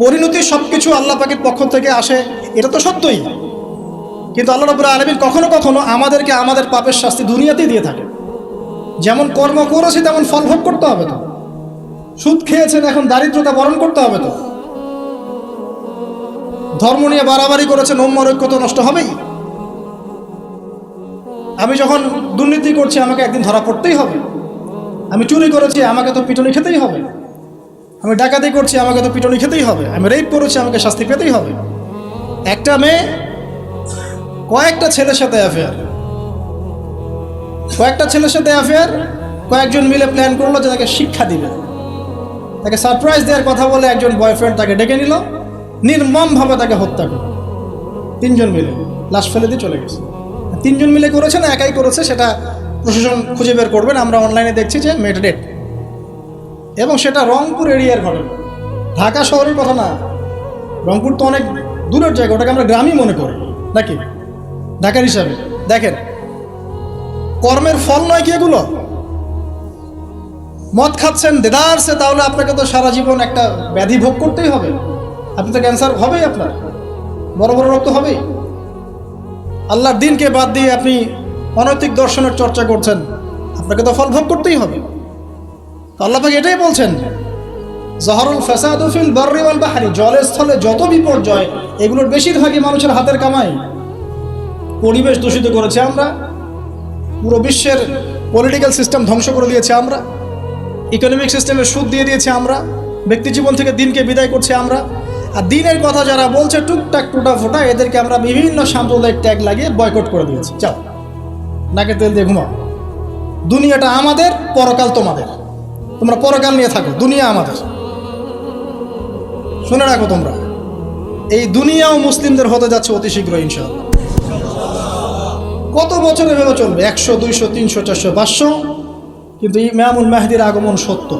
পরিণতি সব কিছু আল্লাহ পাকের পক্ষ থেকে আসে, এটা তো সত্যই। কিন্তু আল্লাহ রবুল্লা আলমিন কখনো কখনো আমাদেরকে আমাদের পাপের শাস্তি দুনিয়াতেই দিয়ে থাকে যেমন কর্ম করেছি, তেমন ফল ভোগ করতে হবে তো। সুদ খেয়েছেন, এখন দারিদ্রতা বরণ করতে হবে তো। ধর্ম নিয়ে বাড়াবাড়ি করেছেন ওম্মার ঐক্য তো নষ্ট হবেই। আমি যখন দুর্নীতি করছি, আমাকে একদিন ধরা পড়তেই হবে। আমি চুরি করেছি, আমাকে তো পিটনি খেতেই হবে। আমি ডাকাতি করছি, আমাকে তো পিটনি খেতেই হবে। আমি রেপ করেছি, আমাকে শাস্তি পেতেই হবে। একটা মেয়ে, কয়েকটা ছেলের সাথে অ্যাফেয়ার কয়েকটা ছেলের সাথে অ্যাফেয়ার কয়েকজন মিলে প্ল্যান করল যে তাকে শিক্ষা দিবে। তাকে সারপ্রাইজ দেওয়ার কথা বলে একজন বয়ফ্রেন্ড তাকে ডেকে নিল। নির্মমভাবে তাকে হত্যা করল। তিনজন মিলে, লাশ ফেলে দিয়ে চলে গেছে। তিনজন মিলে করেছে না, একাই করেছে, সেটা প্রশাসন খুঁজে বের করবেন আমরা অনলাইনে দেখছি যে মেয়েটা ডেট এবং সেটা রংপুর এরিয়ার ঘটনা। ঢাকা শহরের কথা না। রংপুর তো অনেক দূরের জায়গা, ওটাকে আমরা গ্রামই মনে করি। নাকি? ঢাকার হিসাবে। দেখেন, কর্মের ফল নয় কি এগুলো? মদ খাচ্ছেন দেদারসে তাহলে আপনাকে তো সারা জীবন একটা ব্যাধি ভোগ করতেই হবে। আপনি তো ক্যান্সার হবেই আপনার। বড় বড় রোগ তো হবেই। আল্লাহর দিনকে বাদ দিয়ে আপনি অনৈতিক দর্শনের চর্চা করছেন, আপনাকে তো ফল ভোগ করতেই হবে। আল্লাহ এটাই বলছেন, জহরুল ফেসাদুফিল বর্রিওয়াল বাহারি জলের স্থলে যত বিপর্যয়, এগুলোর বেশিরভাগই মানুষের হাতের কামাই। পরিবেশ দূষিত করেছে আমরা, পুরো বিশ্বের পলিটিক্যাল সিস্টেম ধ্বংস করে দিয়েছে আমরা ইকোনমিক সিস্টেমের সুদ দিয়ে দিয়েছে আমরা, ব্যক্তি জীবন থেকে দিনকে বিদায় করছে আমরা, আর দিনের কথা যারা বলছে, টুকটাক টুটা ফোটা, এদেরকে আমরা বিভিন্ন সাম্প্রদায়িক ট্যাগ লাগিয়ে বয়কট করে দিয়েছি। যাও নাকে তেল দিয়ে ঘুমাও। দুনিয়াটা আমাদের, পরকাল তোমাদের। তোমরা পরকাল নিয়ে থাকো, দুনিয়া আমাদের। শুনে রাখো তোমরা, এই দুনিয়াও মুসলিমদের হতে যাচ্ছে অতি শীঘ্র ইনশাআল্লাহ। কত বছর এভাবে চলবে? একশো, দুইশো, তিনশো, চারশো, পাঁচশো? কিন্তু ইমামুল মাহদির আগমন সত্য।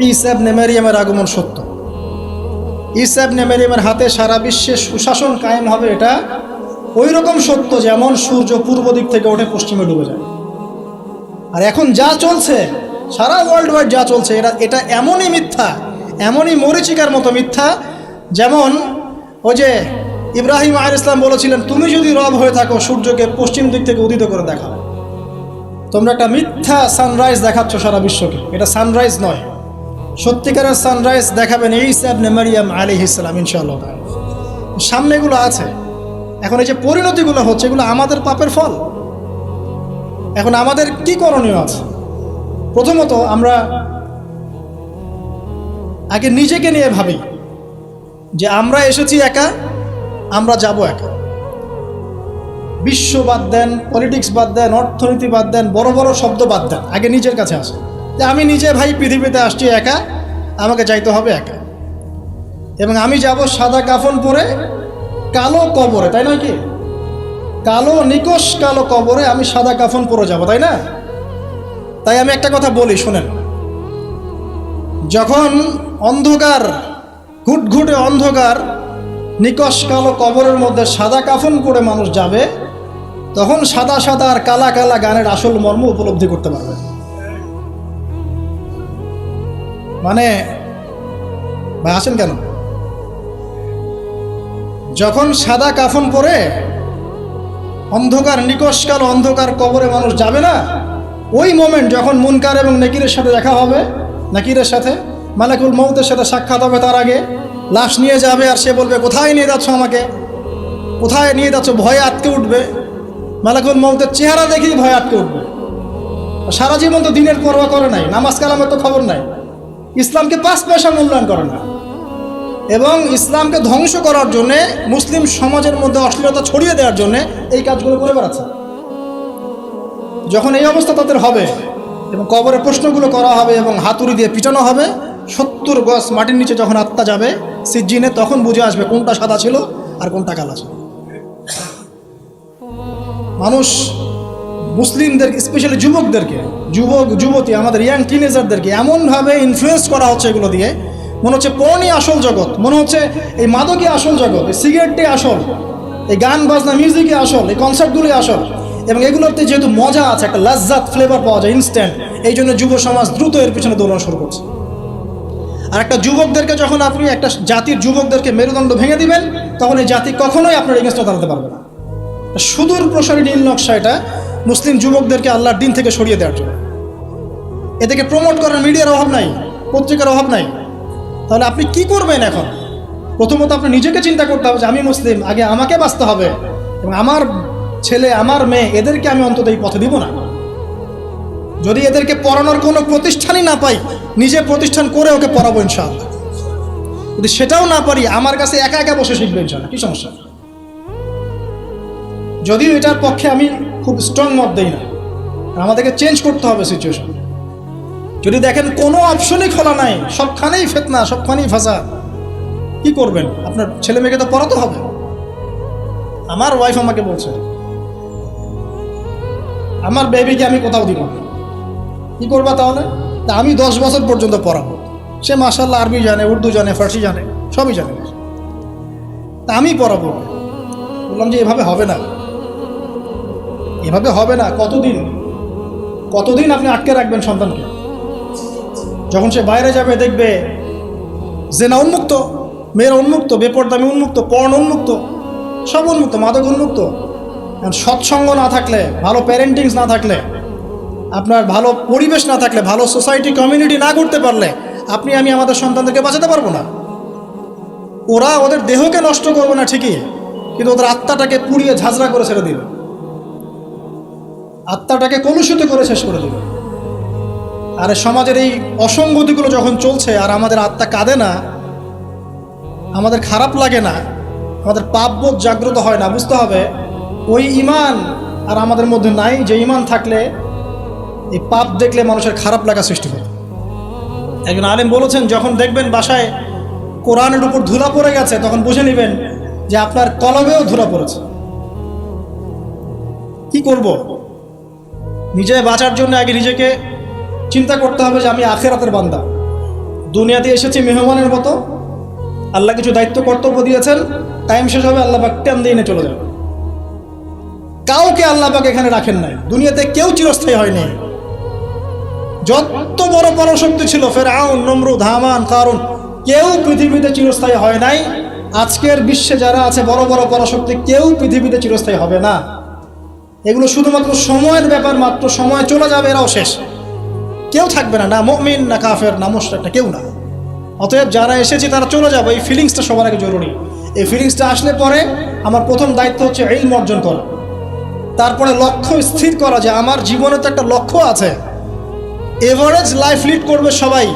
ইসাব নেমেরিয়ামের আগমন সত্য। ইসাব নেমেরিয়ামের হাতে সারা বিশ্বে সুশাসন কায়েম হবে এটা ওই রকম সত্য যেমন সূর্য পূর্ব দিক থেকে ওঠে, পশ্চিমে ডুবে যায়। আর এখন যা চলছে সারা ওয়ার্ল্ড ওয়াইড যা চলছে, এটা এটা এমনই মিথ্যা, এমনই মরিচিকার মতো মিথ্যা, যেমন ওই যে ইব্রাহিম আহ ইসলাম বলেছিলেন, তুমি যদি রব হয়ে থাকো, সূর্যকে পশ্চিম দিক থেকে উদিত করে দেখাও। তোমরা একটা মিথ্যা সানরাইজ দেখাচ্ছ সারা বিশ্বকে। এটা সানরাইজ নয়। সত্যিকারের সানরাইজ দেখাবেন এই সাবনে মারিয়াম আলী ইসলাম ইনশাআল্লাহ। সামনে এগুলো আছে। এখন এই যে পরিণতিগুলো হচ্ছে, এগুলো আমাদের পাপের ফল। এখন আমাদের কি করণীয় আছে? প্রথমত আমরা আগে নিজেকে নিয়ে ভাবি যে আমরা এসেছি একা, আমরা যাব একা। বিশ্ব বাদ দেন পলিটিক্স বাদ দেন, অর্থনীতি বাদ দেন, বড় বড় শব্দ বাদ দেন, আগে নিজের কাছে আসে। যে আমি নিজে ভাই পৃথিবীতে আসছি একা, আমাকে যাইতে হবে একা। এবং আমি যাব সাদা কাফন পরে, কালো কবরে, তাই নয় কি? কালো নিকশ, কালো কবরে আমি সাদা কাফন পরে যাব, তাই না? তাই আমি একটা কথা বলি, শোনেন। যখন অন্ধকার, ঘুটঘুটে অন্ধকার, নিকশ কালো কবরের মধ্যে সাদা কাফন পরে মানুষ যাবে, তখন সাদা সাদা আর কালা কালা গানের আসল মর্ম উপলব্ধি করতে পারবে। মানে ভাই, আসেন কেন? যখন সাদা কাফন পরে অন্ধকার, নিকশ কালো অন্ধকার কবরে মানুষ যাবে না ওই মোমেন্ট যখন মুনকার এবং নাকিরের সাথে দেখা হবে, নাকিরের সাথে, মালাকুল মৌতের সাথে সাক্ষাৎ হবে তার আগে, লাশ নিয়ে যাবে আর সে বলবে, কোথায় নিয়ে যাচ্ছ আমাকে? কোথায় নিয়ে যাচ্ছ? ভয়ে আটকে উঠবে। মালাকুল মৌতের চেহারা দেখেই ভয়ে আটকে উঠবে। সারা জীবন তো দিনের পরোয়া করে নাই, নামাজ কালামের তো খবর নাই। ইসলামকে পাঁচ পয়সা মূল্যায়ন করে না। এবং ইসলামকে ধ্বংস করার জন্যে, মুসলিম সমাজের মধ্যে অশ্লীলতা ছড়িয়ে দেওয়ার জন্যে এই কাজগুলো করে বেড়াচ্ছে। যখন এই অবস্থা তাদের হবে এবং কবরে প্রশ্নগুলো করা হবে এবং হাতুড়ি দিয়ে পিটানো হবে, সত্তর গজ মাটির নিচে যখন আত্মা যাবে সিজিনে তখন বুঝে আসবে কোনটা সাদা ছিল আর কোনটা কালা ছিল। মানুষ মুসলিমদের, স্পেশালি যুবকদেরকে, যুবক, যুবতী, আমাদের ইয়াং টিনেজারদেরকে এমনভাবে ইনফ্লুয়েস করা হচ্ছে এগুলো দিয়ে। মনে হচ্ছে পণই আসল জগৎ, মনে হচ্ছে এই মাদকই আসল জগৎ, এই সিগারেটটাই আসল, এই গান, বাজনা মিউজিকই আসল, এই কনসার্টগুলোই আসল। এবং এগুলোতে যেহেতু মজা আছে, একটা লাজ্জাত ফ্লেভার পাওয়া যায় ইনস্ট্যান্ট এই জন্য যুব সমাজ দ্রুত এর পিছনে দৌড়ানো শুরু করছে। আর একটা যুবকদেরকে যখন আপনি একটা জাতির যুবকদেরকে মেরুদণ্ড ভেঙে দিবেন, তখন এই জাতি কখনোই আপনার এগেনস্টে দাঁড়াতে পারবে না। সুদূর প্রসারী নীল নকশা এটা, মুসলিম যুবকদেরকে আল্লাহর দিন থেকে সরিয়ে দেওয়ার জন্য। এদেরকে প্রমোট করার মিডিয়ার অভাব নাই, পত্রিকার অভাব নাই। তাহলে আপনি কি করবেন এখন? প্রথমত আপনি নিজেকে চিন্তা করতে হবে যে আমি মুসলিম, আগে আমাকে বাঁচতে হবে। এবং আমার ছেলে আমার মেয়ে, এদেরকে আমি অন্তত এই পথে দিব না। যদি এদেরকে পড়ানোর কোনো প্রতিষ্ঠানই না পাই, নিজে প্রতিষ্ঠান করে ওকে পড়াবো ইনশাআল্লাহ। যদি সেটাও না পারি, আমার কাছে একা একা বসে শিখবে ইনশাআল্লাহ, কি সমস্যা? যদিও এটার পক্ষে আমি খুব স্ট্রং মত দেই না আমাদেরকে চেঞ্জ করতে হবে সিচুয়েশন যদি দেখেন কোনো অপশনই খোলা নাই, সবখানেই ফেতনা, সবখানেই ফাঁসা, কি করবেন? আপনার ছেলে মেয়েকে তো পড়াতে হবে। আমার ওয়াইফ আমাকে বলছে আমার বেবিকে আমি কোথাও দিব না। কি করবা তাহলে? তা আমি দশ বছর পর্যন্ত পড়াবো। সে মাসাল্লাহ আরবি জানে, উর্দু জানে, ফার্সি জানে, সবই জানে। তা আমি পড়াবো। বললাম যে এভাবে হবে না। এভাবে হবে না, কতদিন? কতদিন আপনি আটকে রাখবেন সন্তানকে? যখন সে বাইরে যাবে, দেখবে জেনা উন্মুক্ত, মেয়েরা উন্মুক্ত, বেপরদামি উন্মুক্ত, পর্ণ উন্মুক্ত, সব উন্মুক্ত, মাদক উন্মুক্ত। সৎসঙ্গ না থাকলে, ভালো প্যারেন্টিংস না থাকলে, আপনার ভালো পরিবেশ না থাকলে, ভালো সোসাইটি কমিউনিটি না করতে পারলে, আপনি, আমি আমাদের সন্তানদেরকে বাঁচাতে পারব না। ওরা ওদের দেহকে নষ্ট করবে না ঠিকই, কিন্তু ওদের আত্মাটাকে পুড়িয়ে ঝাঁঝরা করে ছেড়ে দিবে। আত্মাটাকে কলুষিত করে শেষ করে দিবে। আর সমাজের এই অসঙ্গতিগুলো যখন চলছে আর আমাদের আত্মা কাঁদে না, আমাদের খারাপ লাগে না, আমাদের পাপবোধ জাগ্রত হয় না, বুঝতে হবে ওই ইমান আর আমাদের মধ্যে নাই, যে ইমান থাকলে এই পাপ দেখলে মানুষের খারাপ লাগা সৃষ্টি হয়। একজন আলেম বলেছেন, যখন দেখবেন বাসায় কোরআনের উপর ধুলা পড়ে গেছে, তখন বুঝে নেবেন যে আপনার কলমেও ধুলা পড়েছে। কি করব? নিজে বাঁচার জন্য আগে নিজেকে চিন্তা করতে হবে যে আমি আখেরাতের বান্দা। দুনিয়াতে এসেছি মেহমানের মতো। আল্লাহ কিছু দায়িত্ব, কর্তব্য দিয়েছেন, টাইম শেষ হবে, আল্লাহ পাক টান দিয়ে চলে যাবে। কাউকে আল্লাহ পাক এখানে রাখেন নাই। দুনিয়াতে কেউ চিরস্থায়ী হয়নি। যত বড় পরাশক্তি ছিল ফের আউন নমরুদ, হামান কারণ কেউ পৃথিবীতে চিরস্থায়ী হয় নাই। আজকের বিশ্বে যারা আছে, বড় বড় পরাশক্তি, কেউ পৃথিবীতে চিরস্থায়ী হবে না। এগুলো শুধুমাত্র সময়ের ব্যাপার মাত্র, সময় চলে যাবে, এরাও শেষ। কেউ থাকবে না না মমিন, না কাফের, না মোশরেক, না কেউ না। অতএব যারা এসেছে, তারা চলে যাবে। এই ফিলিংসটা সবার আগে জরুরি। এই ফিলিংসটা আসলে পরে আমার প্রথম দায়িত্ব হচ্ছে ইলম অর্জন করা। তারপরে লক্ষ্য স্থির করা যে আমার জীবনে তো একটা লক্ষ্য আছে। এভারেজ লাইফ লিড করবে সবাই।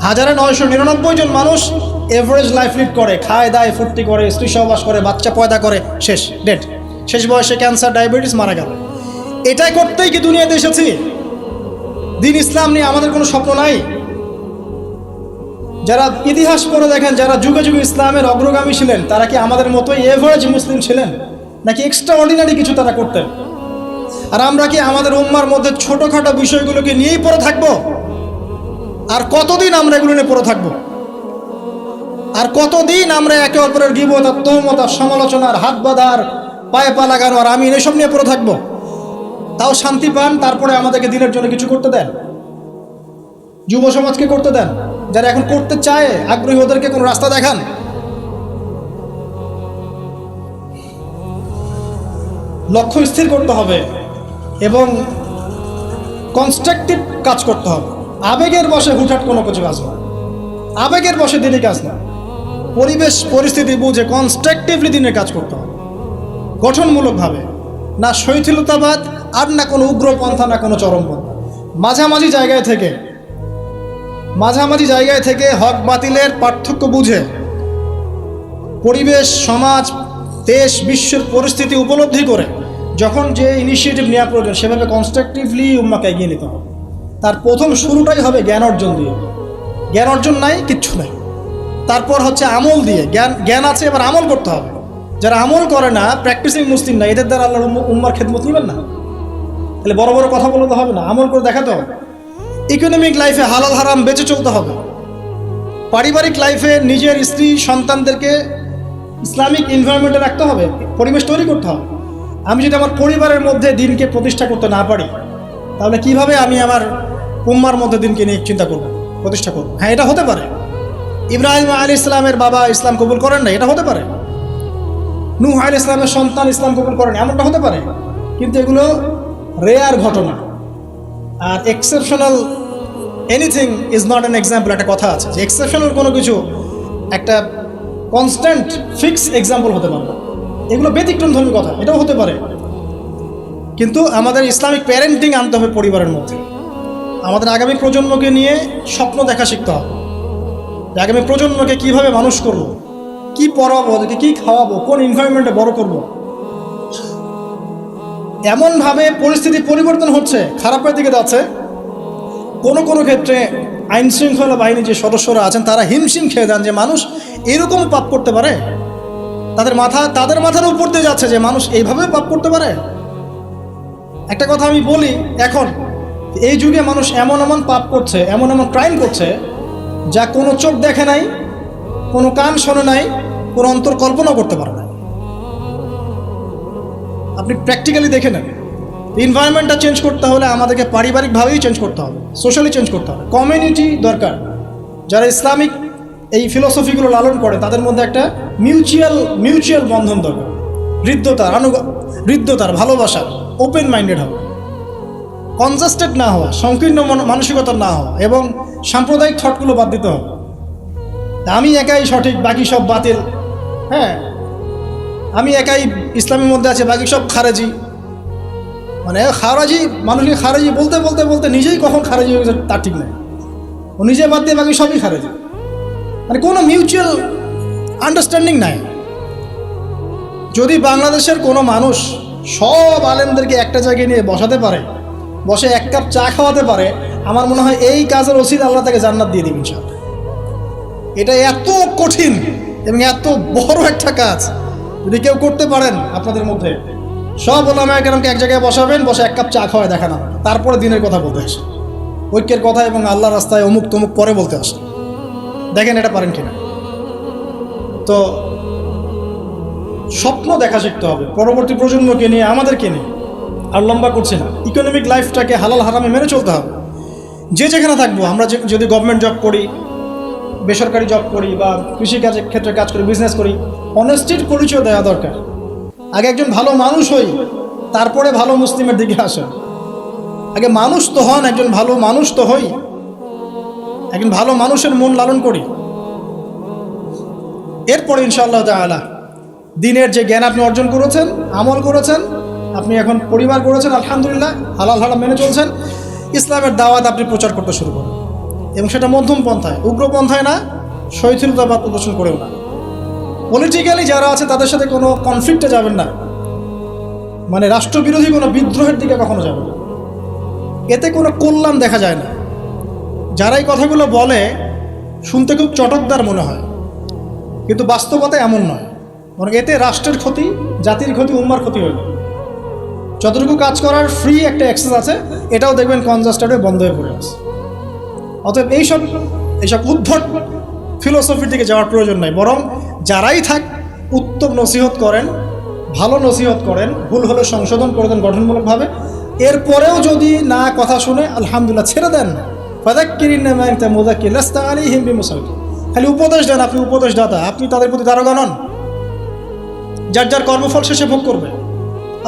হাজারে নয়শো নিরানব্বই জন মানুষ এভারেজ লাইফ লিড করে। খায়, দায়, ফুর্তি করে, স্ত্রী সহবাস করে, বাচ্চা পয়দা করে, শেষ ডেট শেষ বয়সে ক্যান্সার ডায়াবেটিস মারা গেল। এটাই করতেই কি দুনিয়াতে এসেছি? দিন ইসলাম নিয়ে আমাদের কোনো স্বপ্ন নাই? যারা ইতিহাস পড়ে দেখেন, যারা যুগে যুগে ইসলামের অগ্রগামী ছিলেন, তারা কি আমাদের মতোই এভারেজ মুসলিম ছিলেন? নাকি এক্সট্রা অর্ডিনারি কিছু তারা করতেন? আর আমরা কি আমাদের উম্মার মধ্যে ছোটোখাটো বিষয়গুলোকে নিয়েই পড়ে থাকব? আর কতদিন আমরা এগুলো নিয়ে পড়ে থাকব? আর কতদিন আমরা একে অপরের গিবত আর আর সমালোচনার হাত বাঁধার, পায়ে পা লাগানো আর আমি এসব নিয়ে পড়ে থাকব? তাও শান্তি পান, তারপরে আমাদেরকে দিনের জন্য কিছু করতে দেন? যুব সমাজকে করতে দেন? যারা এখন করতে চায়, আগ্রহী ওদেরকে কোনো রাস্তা দেখান? লক্ষ্য স্থির করতে হবে এবং কনস্ট্রাকটিভ কাজ করতে হবে। আবেগের বসে হুটহাট কোনো কিছু কাজ না। আবেগের বসে দিনের কাজ না। পরিবেশ, পরিস্থিতি বুঝে কনস্ট্রাকটিভলি দিনের কাজ করতে হবে। গঠনমূলকভাবে। না শৈথিলতাবাদ, আর না কোনো উগ্রপন্থা, না কোনো চরমপন্থা। মাঝামাঝি জায়গায় থেকে, মাঝামাঝি জায়গায় থেকে হক বাতিলের পার্থক্য বুঝে পরিবেশ, সমাজ, দেশ, বিশ্বের পরিস্থিতি উপলব্ধি করে যখন যে ইনিশিয়েটিভ নেওয়া প্রয়োজন, সেভাবে কনস্ট্রাকটিভলি উম্মাকে এগিয়ে নিতে হবে। তার প্রথম শুরুটাই হবে জ্ঞান অর্জন দিয়ে। জ্ঞান অর্জন নাই, কিচ্ছু নাই। তারপর হচ্ছে আমল দিয়ে। জ্ঞান জ্ঞান আছে, এবার আমল করতে হবে। যারা আমল করে না প্র্যাকটিসিং মুসলিম না, এদের দ্বারা আল্লাহর উম্ম- উম্মার খেদমত নেবেন না। তাহলে বড় বড় কথা বলতে হবে না, আমল করে দেখাতে হবে। ইকোনমিক লাইফে হালাল হারাম বেঁচে চলতে হবে। পারিবারিক লাইফে নিজের স্ত্রী, সন্তানদেরকে ইসলামিক এনভায়রনমেন্টে রাখতে হবে, পরিবেশ তৈরি করতে হবে। আমি যদি আমার পরিবারের মধ্যে দিনকে প্রতিষ্ঠা করতে না পারি, তাহলে কীভাবে আমি আমার উম্মার মধ্যে দিনকে নিয়ে চিন্তা করব, প্রতিষ্ঠা করব? হ্যাঁ এটা হতে পারে। ইব্রাহিম আলী ইসলামের বাবা ইসলাম কবুল করেন না এটা হতে পারে। নূহ আলী ইসলামের সন্তান ইসলাম কবুল করেন এমনটা হতে পারে। কিন্তু এগুলো রেয়ার ঘটনা। আর exceptional anything is not an example একটা কথা আছে যে এক্সেপশনাল কোনো কিছু একটা কনস্ট্যান্ট ফিক্স এক্সাম্পল হতে পারে। না। এগুলো ব্যতিক্রম ধর্মী কথা, এটাও হতে পারে। কিন্তু আমাদের ইসলামিক প্যারেন্টিং আনতে হবে পরিবারের মধ্যে। আমাদের আগামী প্রজন্মকে নিয়ে স্বপ্ন দেখা শিখতে হবে। আগামী প্রজন্মকে কীভাবে মানুষ করব, কি পড়াবো ওদেরকে কি খাওয়াবো, কোন এনভায়রনমেন্টে বড় করব। এমনভাবে পরিস্থিতি পরিবর্তন হচ্ছে, খারাপের দিকে যাচ্ছে। কোনো কোনো ক্ষেত্রে আইনশৃঙ্খলা বাহিনীর যে সদস্যরা আছেন, তারা হিমশিম খেয়ে যান যে মানুষ এরকম পাপ করতে পারে। তাদের মাথা, তাদের মাথার উপর দিয়ে যাচ্ছে যে মানুষ এইভাবে পাপ করতে পারে? একটা কথা আমি বলি এখন, এই যুগে মানুষ এমন এমন পাপ করছে, এমন এমন ক্রাইম করছে, যা কোনো চোখ দেখে নাই, কোনো কান শোনে নাই, কোনো অন্তর কল্পনা করতে পারে না আপনি প্র্যাকটিক্যালি দেখে নেন। এনভায়রনমেন্টটা চেঞ্জ করতে হলে আমাদেরকে পারিবারিকভাবেই চেঞ্জ করতে হবে সোশ্যালি চেঞ্জ করতে হবে। কমিউনিটি দরকার। যারা ইসলামিক এই ফিলসফিগুলো লালন করে, তাদের মধ্যে একটা মিউচুয়াল মিউচুয়াল বন্ধন দরকার। হৃদ্যতার আনুগ, হৃদ্যতার ভালোবাসার ওপেন মাইন্ডেড হওয়া। কনজাস্টেড না হওয়া, সংকীর্ণ মানসিকতা না হওয়া এবং সাম্প্রদায়িক থটগুলো বাদ দিতে হবে। আমি একাই সঠিক, বাকি সব বাতিল। হ্যাঁ? আমি একাই ইসলামের মধ্যে আছে, বাকি সব খারেজি। মানে খারাজি, মানুষকে খারাজি বলতে বলতে বলতে নিজেই কখন খারাজি হয়ে গেছে তার ঠিক নেই ও নিজে বাদ দিয়ে বাকি সবই খারাজি। মানে কোনো মিউচুয়াল আন্ডারস্ট্যান্ডিং নাই। যদি বাংলাদেশের কোনো মানুষ সব আলেমদেরকে একটা জায়গায় নিয়ে বসাতে পারে, বসে এক কাপ চা খাওয়াতে পারে, আমার মনে হয় এই কাজের ওসিদ আল্লাহ তাকে জান্নাত দিয়ে দিবেন সব এটা এত কঠিন এবং এত বড় একটা কাজ। যদি কেউ করতে পারেন আপনাদের মধ্যে, সব ওলামা কেরামকে এক জায়গায় বসাবেন, বসে এক কাপ চা খাওয়ায় দেখানো। তারপরে দিনের কথা বলতে আসে ঐক্যের কথা এবং আল্লাহ রাস্তায় অমুক তমুক পরে বলতে আসে দেখেন এটা পারেন কিনা। তো স্বপ্ন দেখা শিখতে হবে। পরবর্তী প্রজন্মকে নিয়ে, আমাদেরকে নিয়ে আর লম্বা করছে না। ইকোনমিক লাইফটাকে হালাল হারামে মেনে চলতে হবে। যে যেখানে থাকব, আমরা যদি গভর্নমেন্ট জব করি, বেসরকারি জব করি বা কৃষিকাজের ক্ষেত্রে কাজ করি বিজনেস করি অনেস্টির পরিচয় দেওয়া দরকার। আগে একজন ভালো মানুষ হই, তারপরে ভালো মুসলিমের দিকে আসেন আগে মানুষ তো হন, একজন ভালো মানুষ তো হই একজন ভালো মানুষের মন লালন করি। এরপরে ইনশাআল্লাহ তাআলা দিনের যে জ্ঞান আপনি অর্জন করেছেন, আমল করেছেন, আপনি এখন পরিবার করেছেন আলহামদুলিল্লাহ, হালাল হালাল মেনে চলছেন, ইসলামের দাওয়াত আপনি প্রচার করতে শুরু করুন। এবং সেটা মধ্যম পন্থায়, উগ্র পন্থায় না, শৈথিলতাবাদ প্রদর্শন করেও না। পলিটিক্যালি যারা আছে, তাদের সাথে কোনো কনফ্লিক্টে যাবেন না। মানে রাষ্ট্রবিরোধী কোনো বিদ্রোহের দিকে কখনো যাবেন না। এতে কোনো কল্যাণ দেখা যায় না। যারা এই কথাগুলো বলে, শুনতে খুব চটকদার মনে হয়। কিন্তু বাস্তবতা এমন নয়, বরং এতে রাষ্ট্রের ক্ষতি, জাতির ক্ষতি, উম্মার ক্ষতি হইল। যতটুকু কাজ করার ফ্রি একটা অ্যাক্সেস আছে, এটাও দেখবেন কনজাস্টেডে বন্ধ হয়ে পড়ে আছে। অতএব এইসব এইসব উদ্ভট ফিলোসফির দিকে যাওয়ার প্রয়োজন নাই, বরং যারাই থাক, উত্তম নসিহত করেন, ভালো নসিহত করেন, ভুল হলে সংশোধন করে দেন গঠনমূলকভাবে। এরপরেও যদি না কথা শুনে, আলহামদুলিল্লাহ, ছেড়ে দেন খালি উপদেশ দেন, আপনি উপদেশ দাতা, আপনি তাদের প্রতি দারোগা নন। যার যার কর্মফল শেষে ভোগ করবে।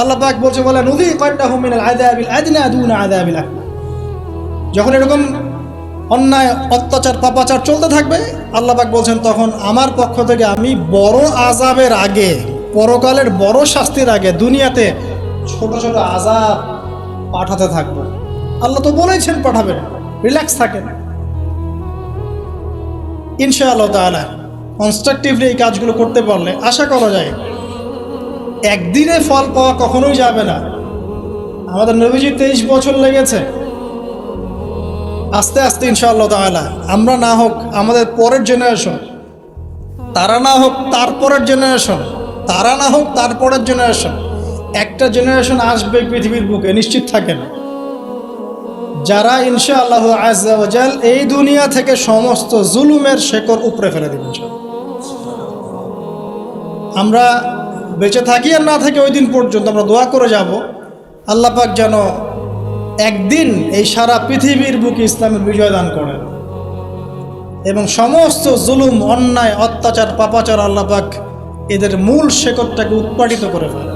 আল্লাহ পাক বলছে বলে নদী কয়টা হুমিনাল আদাবিল যখন এরকম অন্যায়, অত্যাচার, পাপাচার চলতে থাকবে, আল্লাহ পাক বলছেন, তখন আমার পক্ষ থেকে আমি বড় আজাবের আগে, পরকালের বড় শাস্তির আগে দুনিয়াতে ছোট ছোট আজাব পাঠাতে থাকব। আল্লাহ তো বলেছেন পাঠাবেন। রিল্যাক্স থাকেন। ইনশাআল্লাহ তাআলা কনস্ট্রাকটিভলি এই কাজগুলো করতে পারলে আশা করা যায়, একদিনে ফল পাওয়া কখনোই যাবে না। আমাদের নবীজি তেইশ বছর লেগেছে। আস্তে আস্তে ইনশাআল্লাহ তাআলা, আমরা না হোক আমাদের পরের জেনারেশন তারা না হোক তার পরের জেনারেশন তারা না হোক তার পরের জেনারেশন একটা জেনারেশন আসবে পৃথিবীর বুকে, নিশ্চিত থাকেন। যারা ইনশা আল্লাহ আজাল এই দুনিয়া থেকে সমস্ত জুলুমের শেকড় উপরে ফেলে দেবেন আমরা বেঁচে থাকি আর না থাকি ওই দিন পর্যন্ত আমরা দোয়া করে যাব। আল্লাহ পাক যেন একদিন এই সারা পৃথিবীর বুকে ইসলামের বিজয় দান করেন। এবং সমস্ত জুলুম, অন্যায়, অত্যাচার, পাপাচার আল্লাপাক এদের মূল শেকড়টাকে উৎপাদিত করে ফেলে